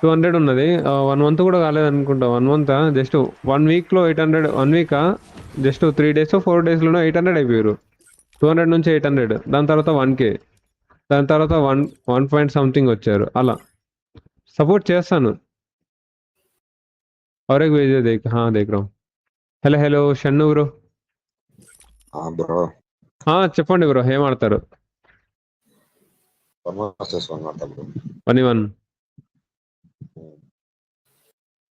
Two hundred ఉన్నది one month కూడా కాలేదు అనుకుంటా వన్ మంత్ జస్ట్ వన్ వీక్లో eight hundred one week just three days four డేస్లోనే ఎయిట్ హండ్రెడ్ అయిపోయారు టూ హండ్రెడ్ నుంచి ఎయిట్ హండ్రెడ్ దాని తర్వాత వన్ కే దాని తర్వాత వన్ వన్ పాయింట్ సంథింగ్ వచ్చారు అలా సపోర్ట్ చేస్తాను और एक भेज दे देख हाँ देख रहा हूँ hello hello Shannu bro bro చెప్పండి బ్రో ఏం ఆడతారు చేసుకొని ఆడతా బ్రో వన్ వన్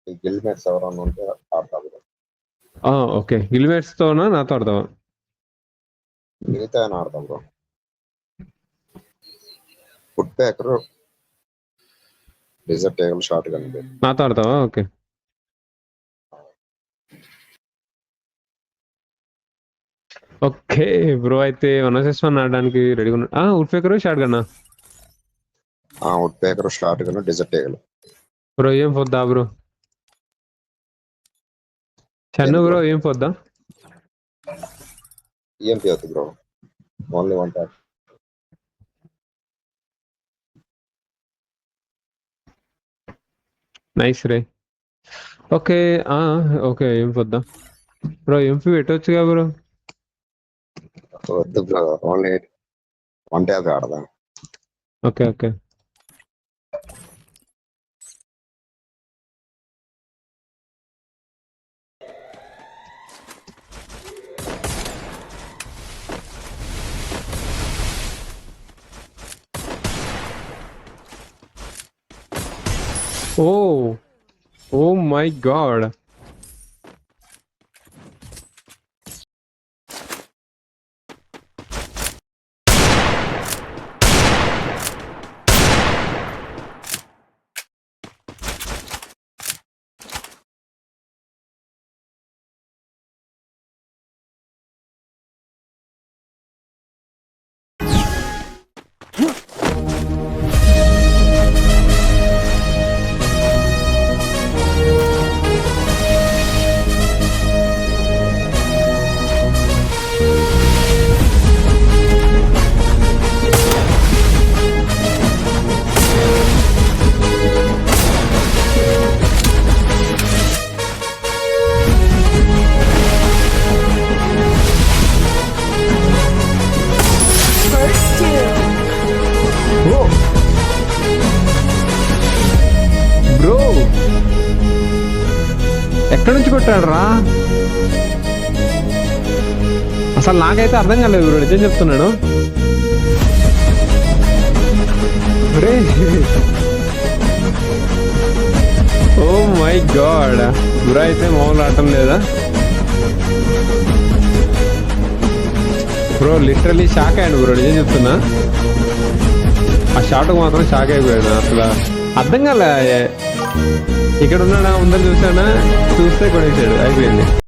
ఈ గిల్ మేట్స్ ఎవరన్నా ఉంటే ఆడతా ఓకే. గిల్మేట్స్తోనా నాతో ఆడతావా మిగతా ఆడతా బ్రో. ఫుడ్ ప్యాకర్ డిజర్ట్ టేబుల్ షార్ట్ కానీ నాతో ఆడతావా ఓకే. Okay bro. అయితే వన్ ఆడడానికి రెడీగా ఉన్నా ఉడ్ పేకర్ షార్ట్ గన్నా? వుడ్ ప్యాకర్ షార్ట్ కానీ డిజర్ట్ టేబుల్ బ్రో ఏం పొద్దా బ్రో చన్ను బ్రో ఏం పొద్దా? ఈఎంపీ అవుతుంది bro only one tap nice రే ఓకే ఓకే ఏం పొద్దా? బ్రో ఎంపీ పెట్టవచ్చుగా బ్రో వద్దు bro only one tap ఆడదా. Okay okay oh oh my god bro. ఎక్కడి నుంచి కొట్టాడు రా అసలు నాకైతే అర్థం కాలేదు బ్రో నిజం చెప్తున్నాను. ఓ మై గాడ్. బ్రో అయితే మామూలు ఆడటం లేదా? బ్రో లిటరలీ షాక్ అయ్యాడు బ్రో నిజం చెప్తున్నా. ఆ షాట్ మాత్రం షాక్ అయిపోయాడు అసలు. అర్థం కాలే ఇక్కడ ఉన్నాడా ఉందని చూసానా చూస్తే కొనేసాడు. అయిపోయింది.